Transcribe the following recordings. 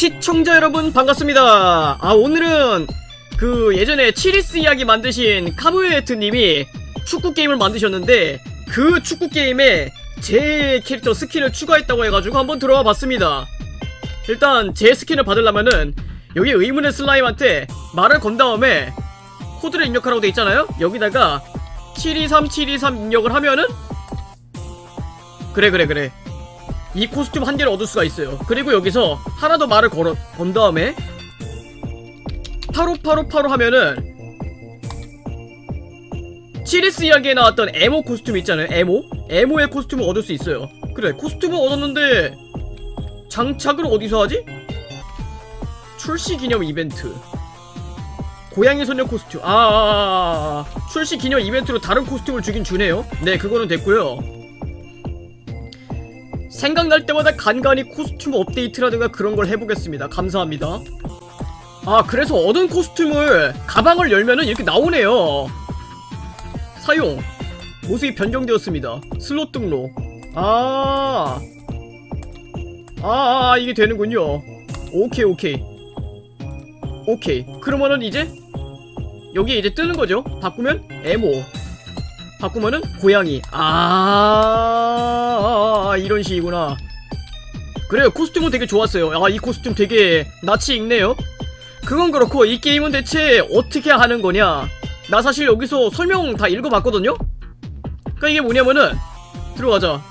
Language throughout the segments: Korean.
시청자 여러분 반갑습니다. 아 오늘은 그 예전에 치리스 이야기 만드신 카브에트님이 축구 게임을 만드셨는데 그 축구 게임에 제 캐릭터 스킨을 추가했다고 해가지고 한번 들어와 봤습니다. 일단 제 스킨을 받으려면은 여기 의문의 슬라임한테 말을 건 다음에 코드를 입력하라고 돼 있잖아요. 여기다가 723 723 입력을 하면은 그래 그래 그래 이 코스튬 한 개를 얻을 수가 있어요. 그리고 여기서 하나 더 말을 걸어 건 다음에 파로파로파로 하면은 치리스 이야기에 나왔던 에모 코스튬 있잖아요. 에모? 에모의 코스튬을 얻을 수 있어요. 그래 코스튬을 얻었는데 장착을 어디서 하지? 출시 기념 이벤트 고양이 소녀 코스튬 아, 아, 아, 아. 출시 기념 이벤트로 다른 코스튬을 주긴 주네요 네 그거는 됐고요 생각날 때마다 간간히 코스튬 업데이트라든가 그런 걸 해보겠습니다. 감사합니다. 아 그래서 얻은 코스튬을 가방을 열면은 이렇게 나오네요. 사용. 모습이 변경되었습니다. 슬롯 등록. 아. 아, 아 이게 되는군요. 오케이 오케이. 오케이. 그러면은 이제 여기에 이제 뜨는 거죠? 바꾸면 에모 바꾸면은 고양이. 아 이런 식이구나. 그래요 코스튬은 되게 좋았어요. 아 이 코스튬 되게 낯이 익네요. 그건 그렇고 이 게임은 대체 어떻게 하는 거냐? 나 사실 여기서 설명 다 읽어봤거든요? 그니까 이게 뭐냐면은 들어가자.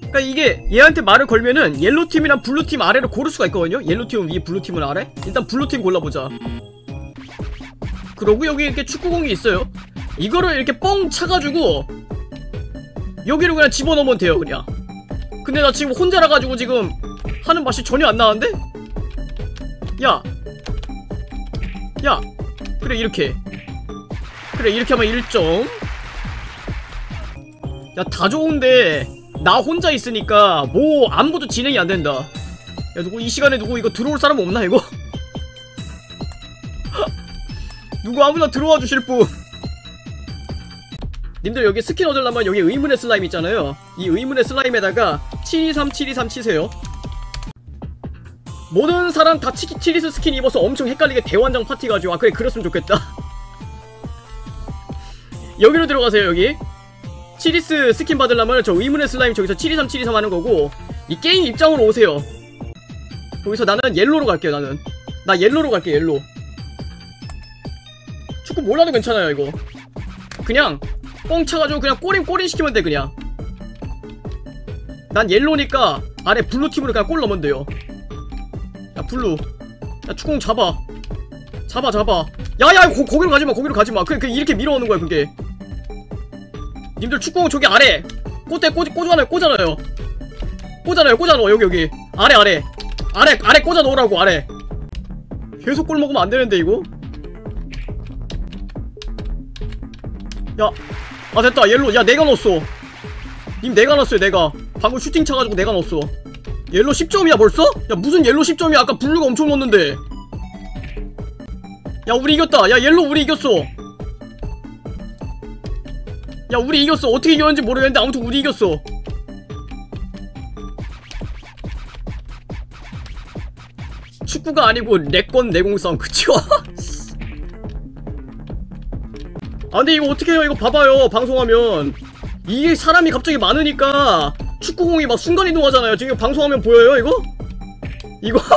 그니까 이게 얘한테 말을 걸면은 옐로팀이랑 블루팀 아래로 고를 수가 있거든요? 옐로팀은 위에 블루팀은 아래? 일단 블루팀 골라보자. 그러고 여기 이렇게 축구공이 있어요. 이거를 이렇게 뻥 차가지고 여기로 그냥 집어넣으면 돼요 그냥 근데 나 지금 혼자라 가지고 지금 하는 맛이 전혀 안 나는데? 야! 야! 그래 이렇게 그래 이렇게 하면 1점 야 다 좋은데 나 혼자 있으니까 뭐 아무것도 진행이 안 된다 야 누구 이 시간에 누구 이거 들어올 사람 없나 이거? 누구 아무나 들어와 주실 분 님들 여기 스킨 얻으려면 여기 의문의 슬라임 있잖아요. 이 의문의 슬라임에다가 723 723 치세요. 모든 사람 다 치, 치리스 스킨 입어서 엄청 헷갈리게 대환장 파티 가지고 아 그래 그랬으면 좋겠다. 여기로 들어가세요 여기. 치리스 스킨 받으려면 저 의문의 슬라임 저기서 723 723 하는 거고 이 게임 입장으로 오세요. 여기서 나는 옐로로 갈게요 나는. 나 옐로로 갈게 옐로 축구 몰라도 괜찮아요 이거. 그냥 뻥 차가지고 그냥 꼬린 꼬린 시키면 돼 그냥. 난 옐로니까 아래 블루 팀으로 그냥 골 넣으면 돼요. 야 블루. 야 축구공 잡아. 잡아 잡아. 야야 거, 거기로 가지마 거기로 가지마. 그냥, 그냥 이렇게 밀어오는 거야 그게. 님들 축구공 저기 아래. 꽃대 꽂, 꽂아놔요 꽂아놔요 꽂아놔요 꽂아놔 여기 여기. 아래 아래. 아래 아래 꽂아 놓으라고 아래. 계속 골 먹으면 안 되는데 이거? 야, 아 됐다. 옐로 야 내가 넣었어. 님 내가 넣었어요 내가. 방금 슈팅 차가지고 내가 넣었어. 옐로 10점이야 벌써? 야 무슨 옐로 10점이야? 아까 블루가 엄청 넣었는데. 야 우리 이겼다. 야 옐로 우리 이겼어. 야 우리 이겼어. 어떻게 이겼는지 모르겠는데 아무튼 우리 이겼어. 축구가 아니고 내 건 내공 싸움. 그쵸? 아 근데 이거 어떻게 해요 이거 봐봐요 방송하면 이게 사람이 갑자기 많으니까 축구공이 막 순간이동하잖아요 지금 방송하면 보여요 이거? 이거?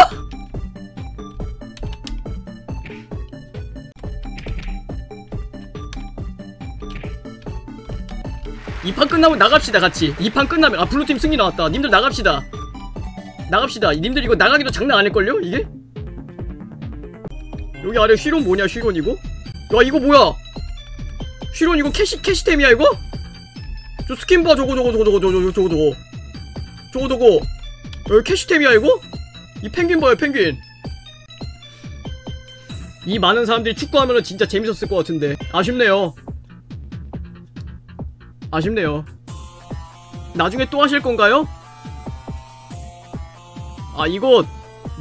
이 판 끝나면 나갑시다 같이 이 판 끝나면 아 블루팀 승리 나왔다 님들 나갑시다 나갑시다 님들 이거 나가기도 장난 아닐걸요 이게? 여기 아래 쉬론 뭐냐 쉬론 이거? 야 이거 뭐야 쉬론 이거 캐시 캐시템이야 이거? 저 스킨 봐 저거 저거 저거 저거 저거 저거 저거. 저거 저거. 여기 캐시템이야 이거? 이 펭귄 봐요 펭귄. 이 많은 사람들이 축구하면은 진짜 재밌었을 것 같은데. 아쉽네요. 아쉽네요. 나중에 또 하실 건가요? 아 이거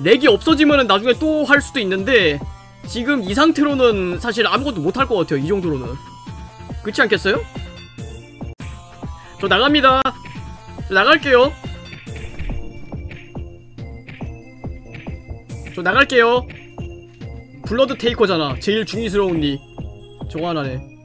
렉이 없어지면은 나중에 또 할 수도 있는데 지금 이 상태로는 사실 아무것도 못할 것 같아요 이 정도로는 그렇지 않겠어요? 저 나갑니다. 저 나갈게요. 저 나갈게요. 블러드 테이커잖아. 제일 중의스러운 니. 저거 하나네